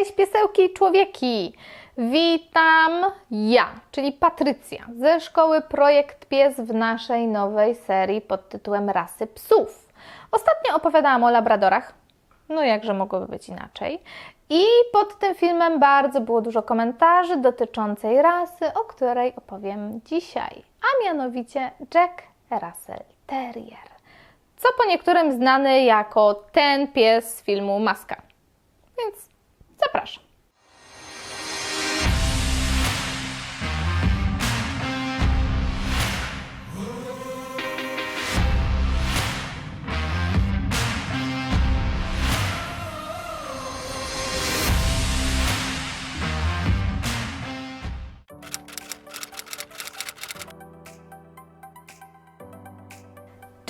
Cześć piesełki człowieki! Witam ja, czyli Patrycja ze szkoły Projekt Pies w naszej nowej serii pod tytułem Rasy Psów. Ostatnio opowiadałam o labradorach, no jakże mogłoby być inaczej. I pod tym filmem bardzo było dużo komentarzy dotyczącej rasy, o której opowiem dzisiaj, a mianowicie Jack Russell Terrier. Co po niektórym znany jako ten pies z filmu Maska. Więc zapraszam.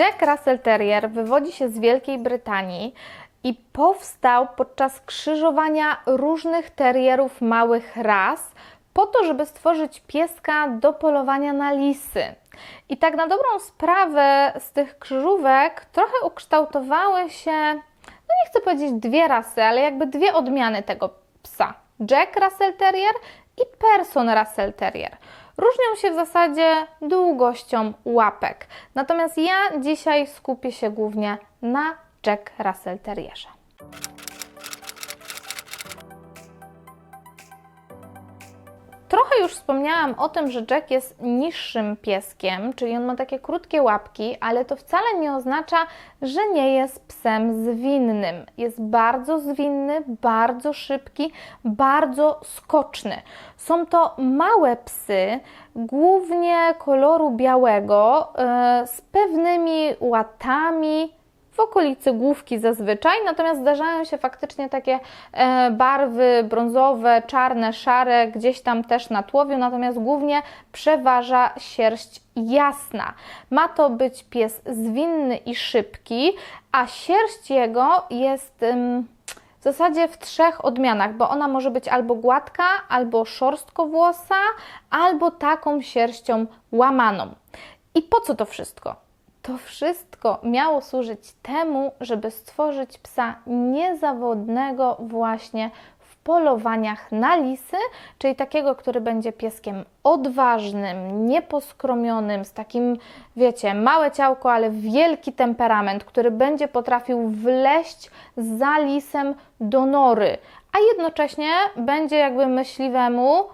Jack Russell Terrier wywodzi się z Wielkiej Brytanii i powstał podczas krzyżowania różnych terrierów małych ras po to, żeby stworzyć pieska do polowania na lisy. I tak na dobrą sprawę z tych krzyżówek trochę ukształtowały się, no nie chcę powiedzieć dwie rasy, ale jakby dwie odmiany tego psa. Jack Russell Terrier i Person Russell Terrier. Różnią się w zasadzie długością łapek. Natomiast ja dzisiaj skupię się głównie na Jack Russell Terrierze. Trochę już wspomniałam o tym, że Jack jest niższym pieskiem, czyli on ma takie krótkie łapki, ale to wcale nie oznacza, że nie jest psem zwinnym. Jest bardzo zwinny, bardzo szybki, bardzo skoczny. Są to małe psy, głównie koloru białego, e, z pewnymi łatami, w okolicy główki zazwyczaj, natomiast zdarzają się faktycznie takie e, barwy brązowe, czarne, szare, gdzieś tam też na tłowiu, natomiast głównie przeważa sierść jasna. Ma to być pies zwinny i szybki, a sierść jego jest. W zasadzie w trzech odmianach, bo ona może być albo gładka, albo szorstkowłosa, albo taką sierścią łamaną. I po co to wszystko? To wszystko miało służyć temu, żeby stworzyć psa niezawodnego właśnie w polowaniach na lisy, czyli takiego, który będzie pieskiem odważnym, nieposkromionym, z takim, wiecie, małe ciałko, ale wielki temperament, który będzie potrafił wleść za lisem do nory, a jednocześnie będzie jakby myśliwemu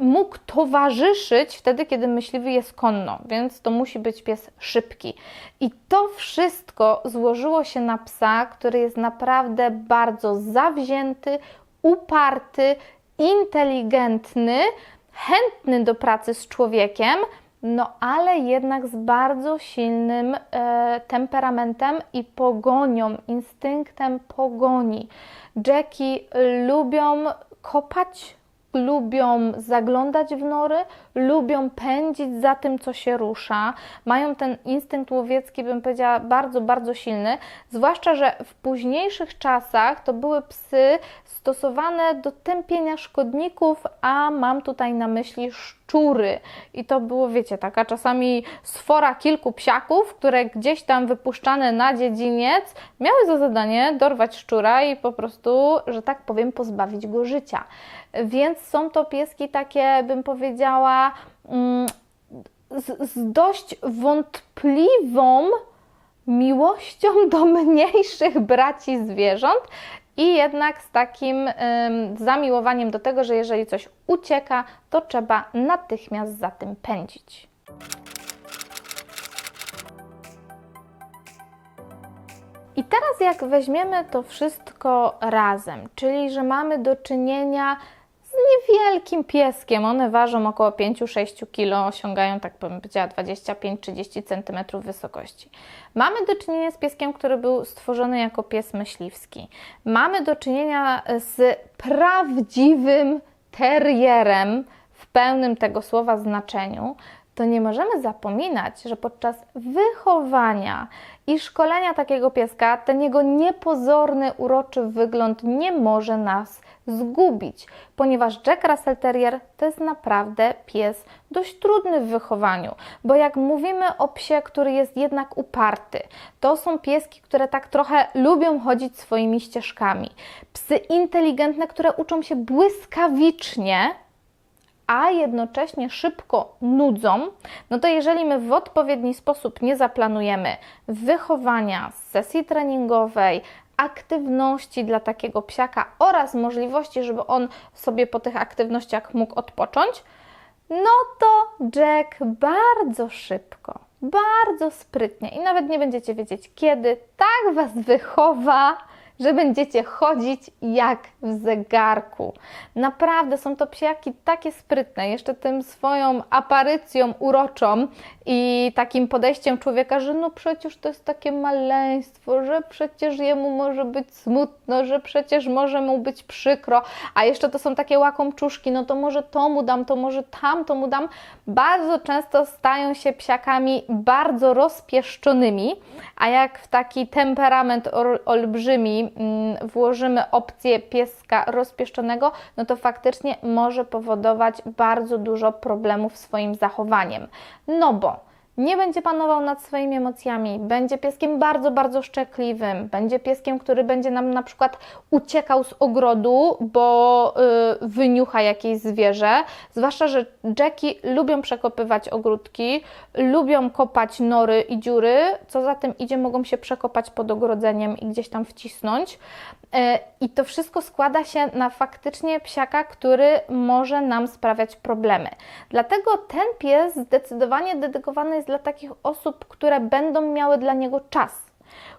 mógł towarzyszyć wtedy, kiedy myśliwy jest konno, więc to musi być pies szybki. I to wszystko złożyło się na psa, który jest naprawdę bardzo zawzięty, uparty, inteligentny, chętny do pracy z człowiekiem, no ale jednak z bardzo silnym e, temperamentem i pogonią, instynktem pogoni. Jackie lubią kopać lubią zaglądać w nory, lubią pędzić za tym, co się rusza, mają ten instynkt łowiecki, bym powiedziała, bardzo, bardzo silny. Zwłaszcza, że w późniejszych czasach to były psy stosowane do tępienia szkodników, a mam tutaj na myśli szczury. I to było, wiecie, taka czasami sfora kilku psiaków, które gdzieś tam wypuszczane na dziedziniec miały za zadanie dorwać szczura i po prostu, że tak powiem, pozbawić go życia. Więc są to pieski takie, bym powiedziała, mm, z, z dość wątpliwą miłością do mniejszych braci zwierząt i jednak z takim zamiłowaniem do tego, że jeżeli coś ucieka, to trzeba natychmiast za tym pędzić. I teraz, jak weźmiemy to wszystko razem, czyli że mamy do czynienia niewielkim pieskiem. One ważą około 5-6 kg, osiągają, tak bym powiedziała, 25-30 cm wysokości. Mamy do czynienia z pieskiem, który był stworzony jako pies myśliwski. Mamy do czynienia z prawdziwym terrierem w pełnym tego słowa znaczeniu. To nie możemy zapominać, że podczas wychowania i szkolenia takiego pieska ten jego niepozorny, uroczy wygląd nie może nas zgubić, ponieważ Jack Russell Terrier to jest naprawdę pies dość trudny w wychowaniu, bo jak mówimy o psie, który jest jednak uparty, to są pieski, które tak trochę lubią chodzić swoimi ścieżkami. Psy inteligentne, które uczą się błyskawicznie, a jednocześnie szybko nudzą, no to jeżeli my w odpowiedni sposób nie zaplanujemy wychowania, sesji treningowej, aktywności dla takiego psiaka oraz możliwości, żeby on sobie po tych aktywnościach mógł odpocząć, no to Jack bardzo szybko, bardzo sprytnie i nawet nie będziecie wiedzieć kiedy, tak Was wychowa, że będziecie chodzić jak w zegarku. Naprawdę są to psiaki takie sprytne, jeszcze tym swoją aparycją uroczą i takim podejściem człowieka, że no przecież to jest takie maleństwo, że przecież jemu może być smutno, że przecież może mu być przykro, a jeszcze to są takie łakomczuszki, no to może to mu dam, to może tam to mu dam. Bardzo często stają się psiakami bardzo rozpieszczonymi, a jak w taki temperament ol- olbrzymi mm, włożymy opcję pieska rozpieszczonego, no to faktycznie może powodować bardzo dużo problemów swoim zachowaniem. No bo nie będzie panował nad swoimi emocjami, będzie pieskiem bardzo, bardzo szczekliwym, będzie pieskiem, który będzie nam na przykład uciekał z ogrodu, bo y, wyniucha jakieś zwierzę. Zwłaszcza, że Jacki lubią przekopywać ogródki, lubią kopać nory i dziury, co za tym idzie, mogą się przekopać pod ogrodzeniem i gdzieś tam wcisnąć. E, I to wszystko składa się na faktycznie psiaka, który może nam sprawiać problemy. Dlatego ten pies zdecydowanie dedykowany jest dla takich osób, które będą miały dla niego czas,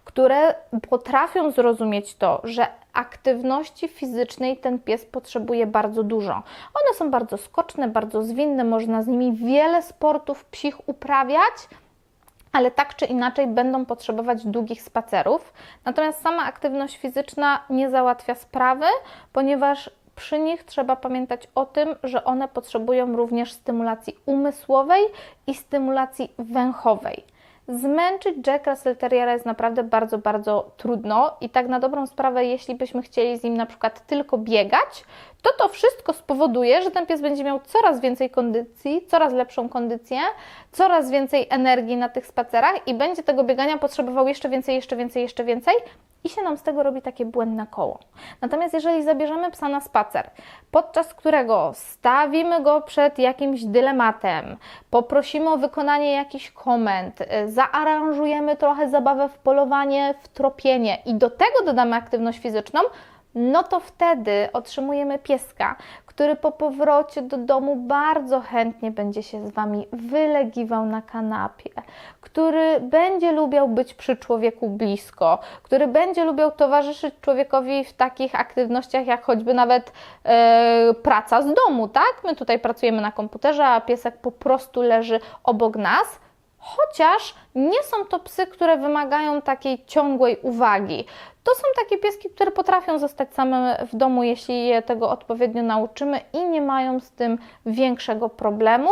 które potrafią zrozumieć to, że aktywności fizycznej ten pies potrzebuje bardzo dużo. One są bardzo skoczne, bardzo zwinne, można z nimi wiele sportów psich uprawiać ale tak czy inaczej będą potrzebować długich spacerów. Natomiast sama aktywność fizyczna nie załatwia sprawy, ponieważ przy nich trzeba pamiętać o tym, że one potrzebują również stymulacji umysłowej i stymulacji węchowej. Zmęczyć Jack Russell Terriera jest naprawdę bardzo, bardzo trudno i tak na dobrą sprawę, jeśli byśmy chcieli z nim na przykład tylko biegać, to to wszystko spowoduje, że ten pies będzie miał coraz więcej kondycji, coraz lepszą kondycję, coraz więcej energii na tych spacerach i będzie tego biegania potrzebował jeszcze więcej, jeszcze więcej, jeszcze więcej i się nam z tego robi takie błędne koło. Natomiast jeżeli zabierzemy psa na spacer, podczas którego stawimy go przed jakimś dylematem, poprosimy o wykonanie jakichś komend, y, zaaranżujemy trochę zabawę w polowanie, w tropienie i do tego dodamy aktywność fizyczną, no to wtedy otrzymujemy pieska, który po powrocie do domu bardzo chętnie będzie się z Wami wylegiwał na kanapie, który będzie lubiał być przy człowieku blisko, który będzie lubiał towarzyszyć człowiekowi w takich aktywnościach, jak choćby nawet e, praca z domu, tak? My tutaj pracujemy na komputerze, a piesek po prostu leży obok nas. Chociaż nie są to psy, które wymagają takiej ciągłej uwagi. To są takie pieski, które potrafią zostać same w domu, jeśli je tego odpowiednio nauczymy i nie mają z tym większego problemu.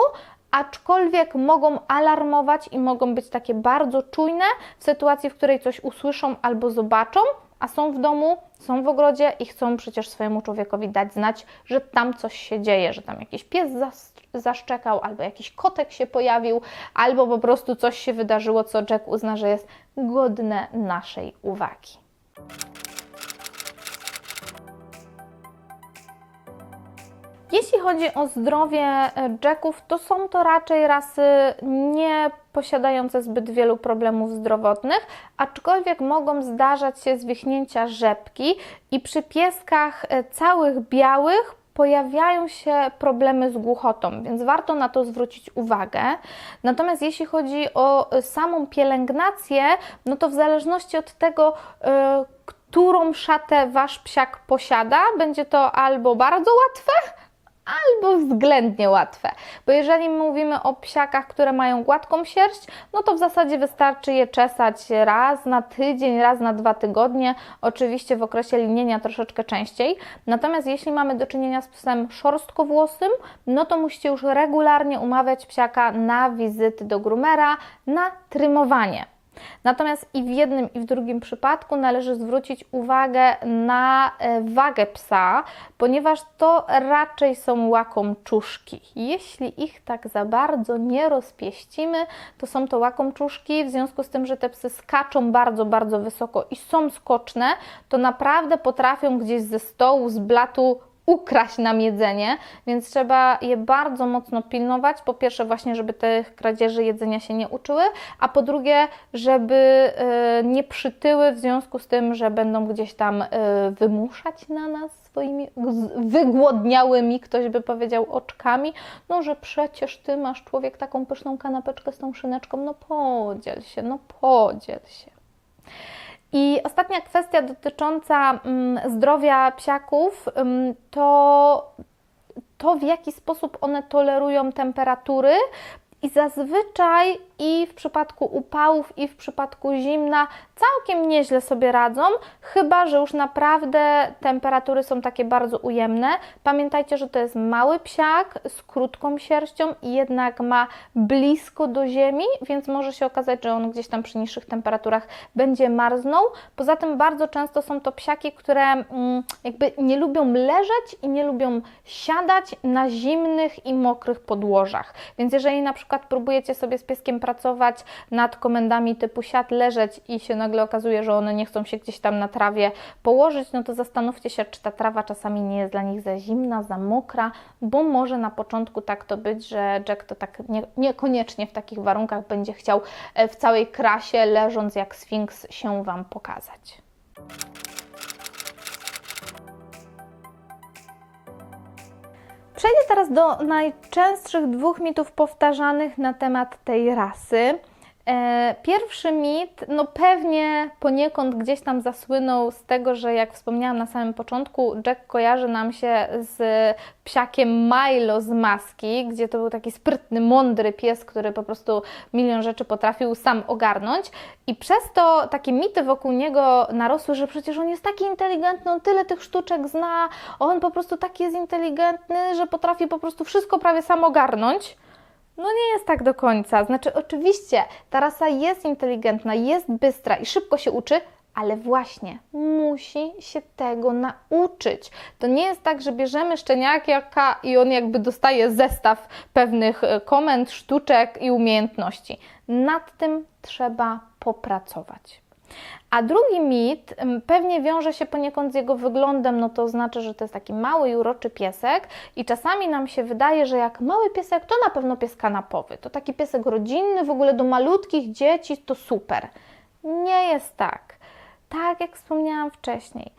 Aczkolwiek mogą alarmować i mogą być takie bardzo czujne w sytuacji, w której coś usłyszą albo zobaczą, a są w domu, są w ogrodzie i chcą przecież swojemu człowiekowi dać znać, że tam coś się dzieje, że tam jakiś pies zas- zaszczekał, albo jakiś kotek się pojawił, albo po prostu coś się wydarzyło, co Jack uzna, że jest godne naszej uwagi. Chodzi o zdrowie e, Jacków, to są to raczej rasy nie posiadające zbyt wielu problemów zdrowotnych, aczkolwiek mogą zdarzać się zwichnięcia rzepki i przy pieskach e, całych białych pojawiają się problemy z głuchotą, więc warto na to zwrócić uwagę. Natomiast jeśli chodzi o e, samą pielęgnację, no to w zależności od tego, którą szatę wasz psiak posiada, będzie to albo bardzo łatwe, albo względnie łatwe. Bo jeżeli mówimy o psiakach, które mają gładką sierść, no to w zasadzie wystarczy je czesać raz na tydzień, raz na dwa tygodnie, oczywiście w okresie linienia troszeczkę częściej. Natomiast jeśli mamy do czynienia z psem szorstkowłosym, no to musicie już regularnie umawiać psiaka na wizyty do groomera, na trymowanie. Natomiast i w jednym, i w drugim przypadku należy zwrócić uwagę na e, wagę psa, ponieważ to raczej są łakomczuszki. Jeśli ich tak za bardzo nie rozpieścimy, to są to łakomczuszki, w związku z tym, że te psy skaczą bardzo, bardzo wysoko i są skoczne, to naprawdę potrafią gdzieś ze stołu, z blatu ukraść nam jedzenie, więc trzeba je bardzo mocno pilnować. Po pierwsze, właśnie, żeby tych kradzieży jedzenia się nie uczyły, a po drugie, żeby e, nie przytyły w związku z tym, że będą gdzieś tam e, wymuszać na nas swoimi wygłodniałymi, ktoś by powiedział, oczkami. No, że przecież ty masz człowiek taką pyszną kanapeczkę z tą szyneczką, no podziel się, no podziel się. I ostatnia kwestia dotycząca mm, zdrowia psiaków ym, to to, w jaki sposób one tolerują temperatury. I zazwyczaj i w przypadku upałów, i w przypadku zimna całkiem nieźle sobie radzą, chyba że już naprawdę temperatury są takie bardzo ujemne. Pamiętajcie, że to jest mały psiak z krótką sierścią i jednak ma blisko do ziemi, więc może się okazać, że on gdzieś tam przy niższych temperaturach będzie marznął. Poza tym bardzo często są to psiaki, które mm, jakby nie lubią leżeć i nie lubią siadać na zimnych i mokrych podłożach. Więc jeżeli na przykład próbujecie sobie z pieskiem pracować nad komendami typu siad, leżeć i się nagle okazuje, że one nie chcą się gdzieś tam na trawie położyć, no to zastanówcie się, czy ta trawa czasami nie jest dla nich za zimna, za mokra, bo może na początku tak to być, że Jack to tak nie, niekoniecznie w takich warunkach będzie chciał e, w całej krasie, leżąc jak sfinks, się Wam pokazać. Przejdę teraz do najczęstszych dwóch mitów powtarzanych na temat tej rasy. E, Pierwszy mit, no pewnie poniekąd gdzieś tam zasłynął z tego, że jak wspomniałam na samym początku, Jack kojarzy nam się z psiakiem Milo z maski, gdzie to był taki sprytny, mądry pies, który po prostu milion rzeczy potrafił sam ogarnąć. I przez to takie mity wokół niego narosły, że przecież on jest taki inteligentny, on tyle tych sztuczek zna, on po prostu taki jest inteligentny, że potrafi po prostu wszystko prawie sam ogarnąć. No nie jest tak do końca. Znaczy, oczywiście ta rasa jest inteligentna, jest bystra i szybko się uczy, ale właśnie musi się tego nauczyć. To nie jest tak, że bierzemy szczeniaka i on jakby dostaje zestaw pewnych e, komend, sztuczek i umiejętności. Nad tym trzeba popracować. A drugi mit em, pewnie wiąże się poniekąd z jego wyglądem, no to znaczy, że to jest taki mały i uroczy piesek i czasami nam się wydaje, że jak mały piesek, to na pewno pies kanapowy. To taki piesek rodzinny, w ogóle do malutkich dzieci, to super. Nie jest tak. Tak jak wspomniałam wcześniej,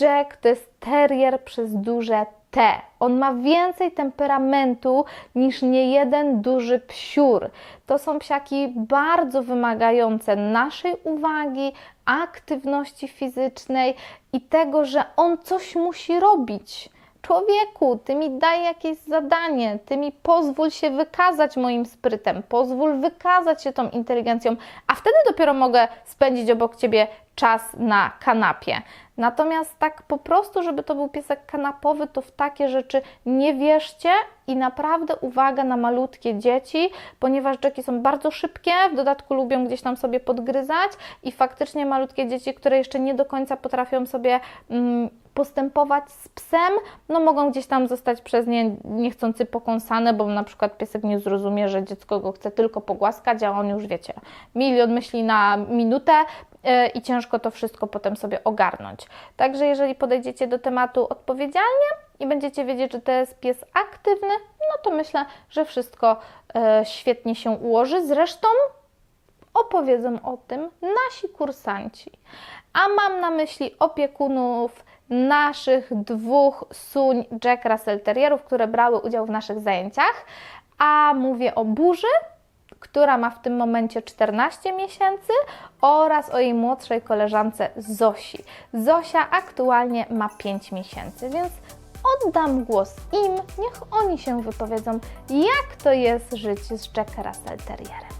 Jack to jest terrier przez duże T. On ma więcej temperamentu niż niejeden duży psiur. To są psiaki bardzo wymagające naszej uwagi, aktywności fizycznej i tego, że on coś musi robić. Człowieku, ty mi daj jakieś zadanie, ty mi pozwól się wykazać moim sprytem, pozwól wykazać się tą inteligencją, a wtedy dopiero mogę spędzić obok ciebie czas na kanapie. Natomiast tak po prostu, żeby to był piesek kanapowy, to w takie rzeczy nie wierzcie i naprawdę uwaga na malutkie dzieci, ponieważ Jacki są bardzo szybkie, w dodatku lubią gdzieś tam sobie podgryzać i faktycznie malutkie dzieci, które jeszcze nie do końca potrafią sobie mm, postępować z psem, no mogą gdzieś tam zostać przez nie niechcący pokąsane, bo na przykład piesek nie zrozumie, że dziecko go chce tylko pogłaskać, a on już wiecie, milion myśli na minutę, i ciężko to wszystko potem sobie ogarnąć. Także jeżeli podejdziecie do tematu odpowiedzialnie i będziecie wiedzieć, że to jest pies aktywny, no to myślę, że wszystko e, świetnie się ułoży. Zresztą opowiedzą o tym nasi kursanci. A mam na myśli opiekunów naszych dwóch suń Jack Russell Terrierów, które brały udział w naszych zajęciach. A mówię o Burzy, która ma w tym momencie 14 miesięcy oraz o jej młodszej koleżance Zosi. Zosia aktualnie ma 5 miesięcy, więc od oddam głos im, niech oni się wypowiedzą, jak to jest żyć z Jack Russell Terrierem.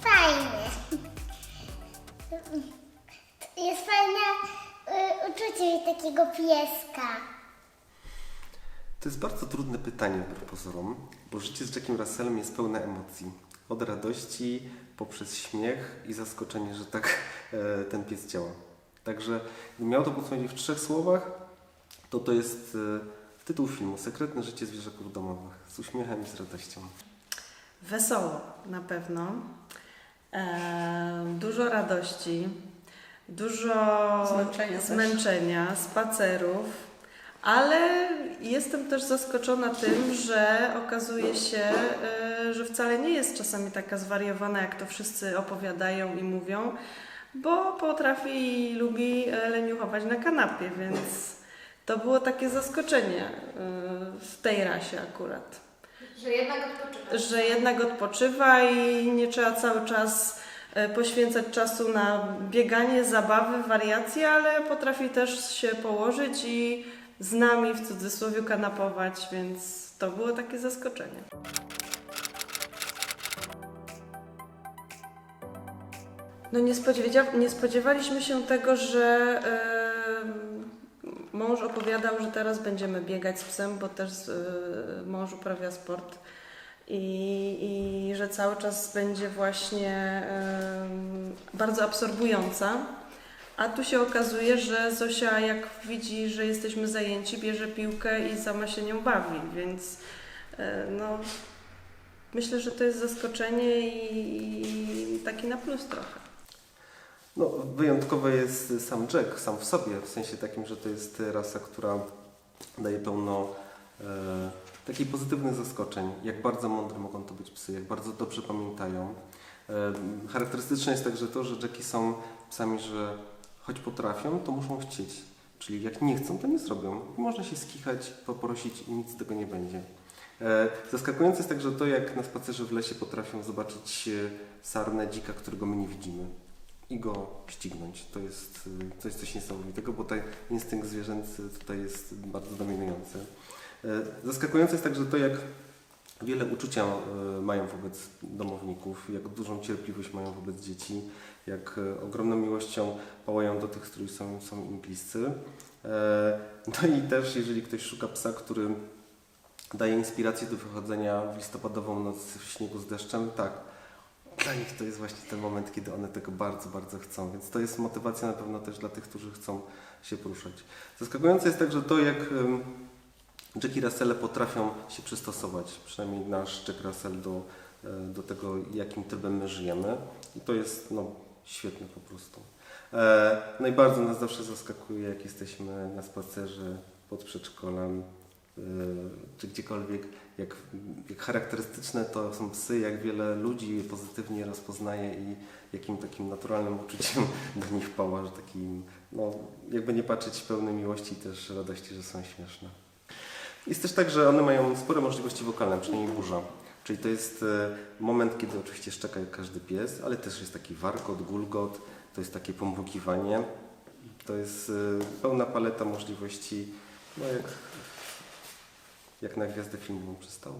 Fajny. Jest fajne y, uczucie takiego pieska. To jest bardzo trudne pytanie wbrew pozorom, bo życie z Jackiem Russellem jest pełne emocji. Od radości, poprzez śmiech i zaskoczenie, że tak e, ten pies działa. Także gdybym miał to podsumować w trzech słowach, to to jest e, tytuł filmu Sekretne życie zwierzaków domowych z uśmiechem i z radością. Wesoło na pewno. E, dużo radości, dużo Zmęczenia zmęczenia, spacerów, ale jestem też zaskoczona tym, że okazuje się, e, że wcale nie jest czasami taka zwariowana, jak to wszyscy opowiadają i mówią, bo potrafi i lubi e, leniuchować na kanapie, więc to było takie zaskoczenie e, w tej rasie akurat Że jednak odpoczywa. że jednak odpoczywa i nie trzeba cały czas poświęcać czasu na bieganie, zabawy, wariacje, ale potrafi też się położyć i z nami w cudzysłowie kanapować, więc to było takie zaskoczenie. No nie, spodziewa- nie spodziewaliśmy się tego, że e, mąż opowiadał, że teraz będziemy biegać z psem, bo też e, mąż uprawia sport i, i że cały czas będzie właśnie em, bardzo absorbująca. A tu się okazuje, że Zosia jak widzi, że jesteśmy zajęci, bierze piłkę i sama się nią bawi, więc e, no, myślę, że to jest zaskoczenie i, taki na plus trochę. No, wyjątkowy jest sam Jack, sam w sobie, w sensie takim, że to jest rasa, która daje pełno e, takich pozytywnych zaskoczeń. Jak bardzo mądre mogą to być psy, jak bardzo dobrze pamiętają. E, charakterystyczne jest także to, że Jacki są psami, że choć potrafią, to muszą chcieć. Czyli jak nie chcą, to nie zrobią. Można się skichać, poprosić i nic z tego nie będzie. E, Zaskakujące jest także to, jak na spacerze w lesie potrafią zobaczyć e, sarnę dzika, którego my nie widzimy i go ścignąć. To jest, y, to jest coś niesamowitego, bo ten instynkt zwierzęcy tutaj jest bardzo dominujący. E, Zaskakujące jest także to, jak wiele uczucia e, mają wobec domowników, jak dużą cierpliwość mają wobec dzieci, jak e, ogromną miłością pałają do tych, którzy są, są im bliscy. E, No i też, jeżeli ktoś szuka psa, który daje inspirację do wychodzenia w listopadową noc w śniegu z deszczem, tak, dla nich to jest właśnie ten moment, kiedy one tego bardzo, bardzo chcą, więc to jest motywacja na pewno też dla tych, którzy chcą się poruszać. Zaskakujące jest także to, jak em, Jackie Russelle potrafią się przystosować, przynajmniej nasz Jack Russell do, e, do tego, jakim trybem my żyjemy i to jest no, świetne po prostu. E, No nas zawsze zaskakuje, jak jesteśmy na spacerze pod przedszkolem, e, czy gdziekolwiek, jak, jak charakterystyczne to są psy, jak wiele ludzi je pozytywnie rozpoznaje i jakim takim naturalnym uczuciem do nich pała, że takim, no, jakby nie patrzeć pełnej miłości i też radości, że są śmieszne. Jest też tak, że one mają spore możliwości wokalne, przynajmniej burza. Czyli to jest e, moment, kiedy oczywiście szczeka każdy pies, ale też jest taki warkot, gulgot, to jest takie pomrukiwanie. To jest e, pełna paleta możliwości, no jak, jak na gwiazdę filmową przystało.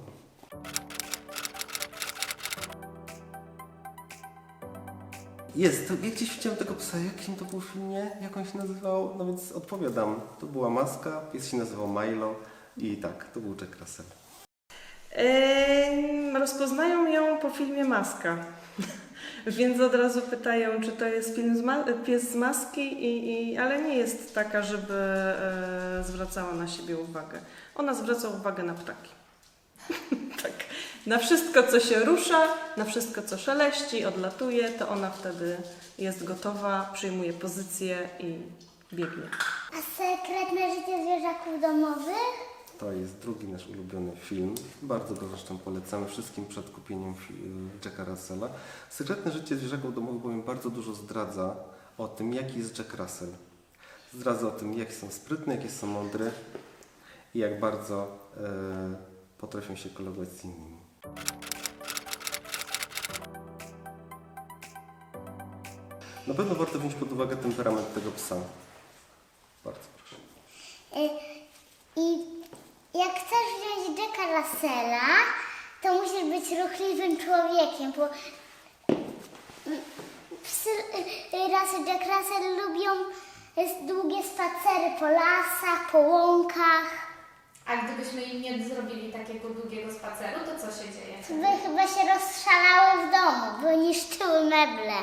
Jest, to, ja gdzieś widziałem tego psa, jakim to był filmie, jak on się nazywał, no więc odpowiadam. To była maska, pies się nazywał Milo i tak, to był Jack Russell. Rozpoznają ją po filmie Maska. Więc od razu pytają, czy to jest film z pies z maski, i, i, ale nie jest taka, żeby e, zwracała na siebie uwagę. Ona zwraca uwagę na ptaki. tak. Na wszystko, co się rusza, na wszystko, co szeleści, odlatuje, to ona wtedy jest gotowa, przyjmuje pozycję i biegnie. A sekretne życie zwierzaków domowych? To jest drugi nasz ulubiony film. Bardzo go zresztą polecamy wszystkim przed kupieniem Jacka Russella. Sekretne życie zwierzaków domowych bowiem bardzo dużo zdradza o tym, jaki jest Jack Russell. Zdradza o tym, jakie są sprytne, jakie są mądre i jak bardzo e, potrafią się kolegować z innymi. Na pewno warto wziąć pod uwagę temperament tego psa. Bardzo proszę. Y, I jak chcesz wziąć Russella, to musisz być ruchliwym człowiekiem, bo psy rasy Jack Russell lubią długie spacery po lasach, po łąkach. A gdybyśmy im nie zrobili takiego długiego spaceru, to co się dzieje? By chyba się rozszalały w domu, bo niszczyły meble.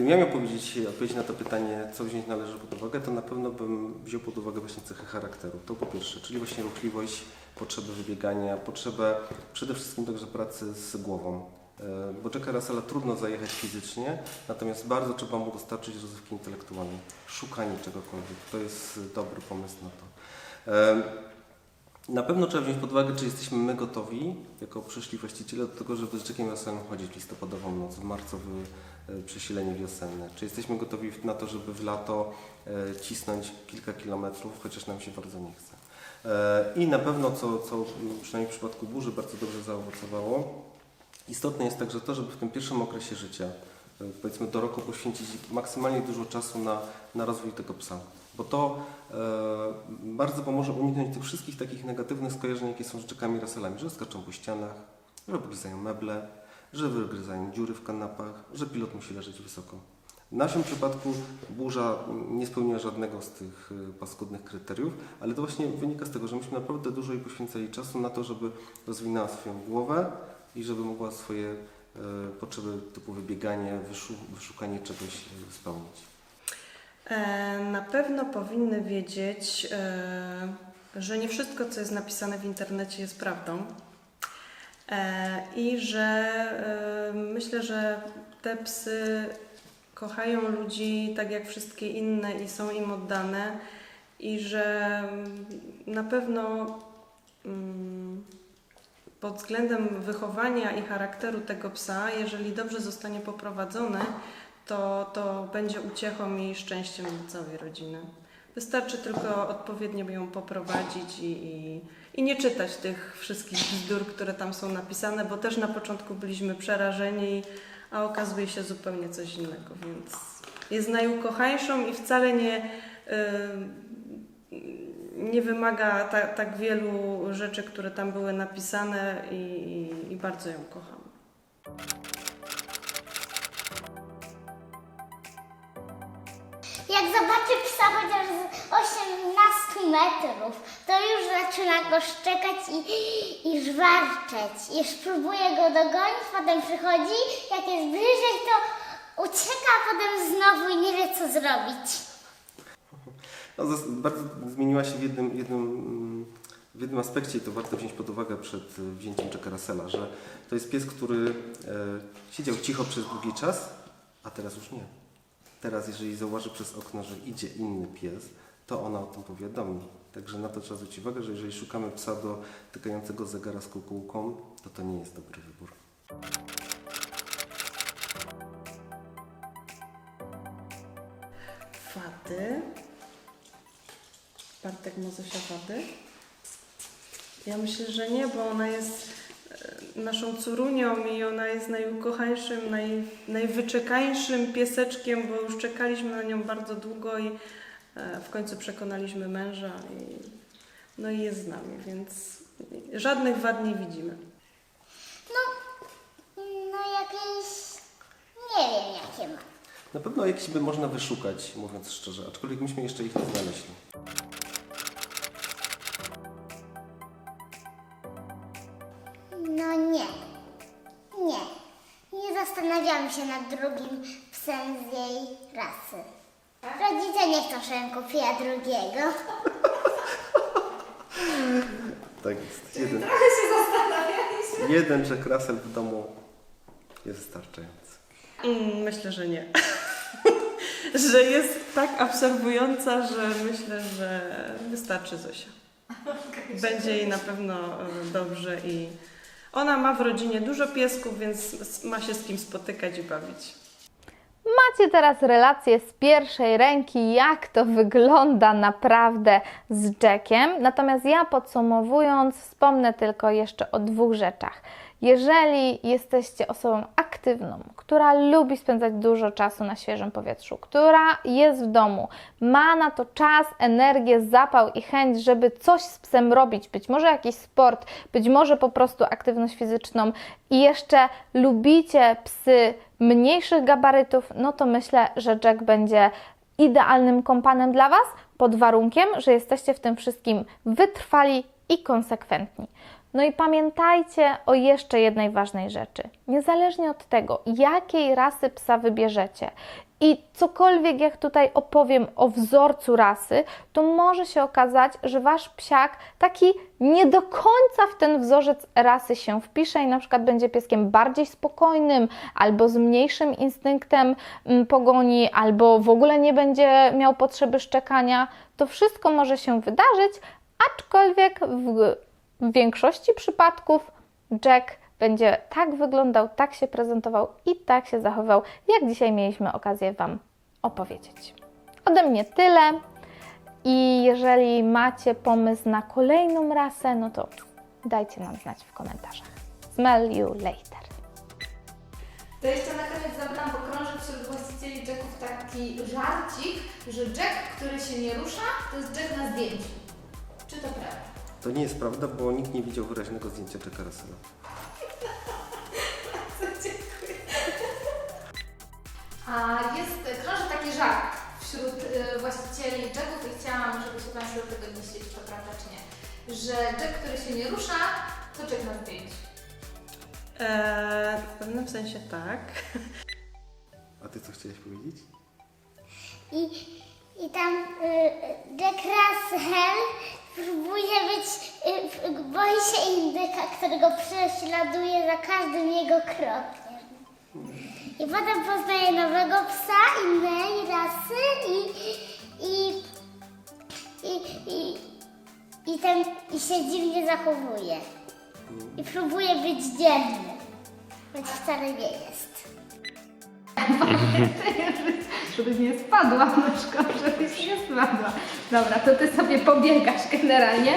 Gdybym ja miał powiedzieć, odpowiedzieć na to pytanie, co wziąć należy pod uwagę, to na pewno bym wziął pod uwagę właśnie cechy charakteru. To po pierwsze, czyli właśnie ruchliwość, potrzebę wybiegania, potrzebę przede wszystkim także pracy z głową. E, Bo Jacka Russella trudno zajechać fizycznie, natomiast bardzo trzeba mu dostarczyć rozrywki intelektualnej. Szukanie czegokolwiek. To jest dobry pomysł na to. E, Na pewno trzeba wziąć pod uwagę, czy jesteśmy my gotowi, jako przyszli właściciele, do tego, żeby z Jackiem Russellem chodzić listopadową noc, w marcowy e, przesilenie wiosenne. Czy jesteśmy gotowi na to, żeby w lato e, cisnąć kilka kilometrów, chociaż nam się bardzo nie chce. E, I na pewno, co, co przynajmniej w przypadku burzy bardzo dobrze zaowocowało, istotne jest także to, żeby w tym pierwszym okresie życia, powiedzmy do roku, poświęcić maksymalnie dużo czasu na, na rozwój tego psa. Bo to e, bardzo pomoże uniknąć tych wszystkich takich negatywnych skojarzeń, jakie są z Jackami Russellami, że skaczą po ścianach, że obgryzają meble, że wygryzają dziury w kanapach, że pilot musi leżeć wysoko. W naszym przypadku burza nie spełniła żadnego z tych y, paskudnych kryteriów, ale to właśnie wynika z tego, że myśmy naprawdę dużo jej poświęcali czasu na to, żeby rozwinęła swoją głowę i żeby mogła swoje y, potrzeby typu wybieganie, wyszu, wyszukanie czegoś y, spełnić. E, Na pewno powinny wiedzieć, e, że nie wszystko, co jest napisane w internecie, jest prawdą. E, I że e, myślę, że te psy kochają ludzi tak jak wszystkie inne i są im oddane, i że mm, na pewno mm, pod względem wychowania i charakteru tego psa, jeżeli dobrze zostanie poprowadzony, to, to będzie uciechą i szczęściem dla całej rodziny. Wystarczy tylko odpowiednio ją poprowadzić i, i, i nie czytać tych wszystkich bzdur, które tam są napisane, bo też na początku byliśmy przerażeni, a okazuje się zupełnie coś innego, więc jest najukochańszą i wcale nie, y, nie wymaga ta, tak wielu rzeczy, które tam były napisane i, i, bardzo ją kocham. Jak chociaż z 18 metrów, to już zaczyna go szczekać i, i żwarczeć. I spróbuje go dogonić, potem przychodzi, jak jest bliżej, to ucieka, a potem znowu i nie wie co zrobić. No, bardzo zmieniła się w jednym, jednym, mm, w jednym aspekcie i to warto wziąć pod uwagę przed e, wzięciem Jacka Russella, że to jest pies, który e, siedział cicho przez długi czas, a teraz już nie. Teraz, jeżeli zauważy przez okno, że idzie inny pies, to ona o tym powiadomi. Także na to trzeba zwrócić uwagę, że jeżeli szukamy psa do tykającego zegara z kukułką, to to nie jest dobry wybór. Wady. Bartek ma Zosia wady? Ja myślę, że nie, bo ona jest naszą córunią i ona jest najukochańszym, naj, najwyczekańszym pieseczkiem, bo już czekaliśmy na nią bardzo długo i e, w końcu przekonaliśmy męża i, no i jest z nami, więc żadnych wad nie widzimy. No jakieś, nie wiem jakie ma. Na pewno jakieś by można wyszukać, mówiąc szczerze, aczkolwiek myśmy jeszcze ich nie znaleźli. No nie, nie. Nie zastanawiam się nad drugim psem z jej rasy. Rodzice nie chcą, żebym kupiła drugiego. Tak jest. Jeden, jeden Jack Russell w domu jest wystarczający. Mm, Myślę, że nie. że jest tak absorbująca, że myślę, że wystarczy Zosia. Będzie jej na pewno e, dobrze i ona ma w rodzinie dużo piesków, więc ma się z kim spotykać i bawić. Macie teraz relację z pierwszej ręki, jak to wygląda naprawdę z Jackiem. Natomiast ja podsumowując, wspomnę tylko jeszcze o dwóch rzeczach. Jeżeli jesteście osobą aktywną, która lubi spędzać dużo czasu na świeżym powietrzu, która jest w domu, ma na to czas, energię, zapał i chęć, żeby coś z psem robić, być może jakiś sport, być może po prostu aktywność fizyczną i jeszcze lubicie psy mniejszych gabarytów, no to myślę, że Jack będzie idealnym kompanem dla Was, pod warunkiem, że jesteście w tym wszystkim wytrwali i konsekwentni. No i pamiętajcie o jeszcze jednej ważnej rzeczy. Niezależnie od tego, jakiej rasy psa wybierzecie i cokolwiek jak tutaj opowiem o wzorcu rasy, to może się okazać, że wasz psiak taki nie do końca w ten wzorzec rasy się wpisze i na przykład będzie pieskiem bardziej spokojnym albo z mniejszym instynktem mm, pogoni, albo w ogóle nie będzie miał potrzeby szczekania. To wszystko może się wydarzyć, aczkolwiek w w większości przypadków Jack będzie tak wyglądał, tak się prezentował i tak się zachował, jak dzisiaj mieliśmy okazję Wam opowiedzieć. Ode mnie tyle. I jeżeli macie pomysł na kolejną rasę, no to dajcie nam znać w komentarzach. Smell you later. To jeszcze na koniec zapytam, bo krąży wśród właścicieli Jacków taki żarcik, że Jack, który się nie rusza, to jest Jack na zdjęciu. Czy to prawda? To nie jest prawda, bo nikt nie widział wyraźnego zdjęcia Jacka Russella. A jest, krąży taki żart wśród y, właścicieli Jacków i chciałam, żebyście Państwo do tego odnieśli, czy to prawda, czy nie. Że Jack, który się nie rusza, to Jack na zdjęciu. Eee, w pewnym sensie tak. A ty co chciałeś powiedzieć? I, i tam y, Jack Russell próbuje być, y, boi się indyka, którego prześladuje za każdym jego krokiem. I potem poznaje nowego psa, innej rasy i, i, i, i, i, ten, i się dziwnie zachowuje. I próbuje być dzielny, choć wcale nie jest. Żebyś nie spadła, myszko, żebyś nie spadła. Dobra, to Ty sobie pobiegasz generalnie.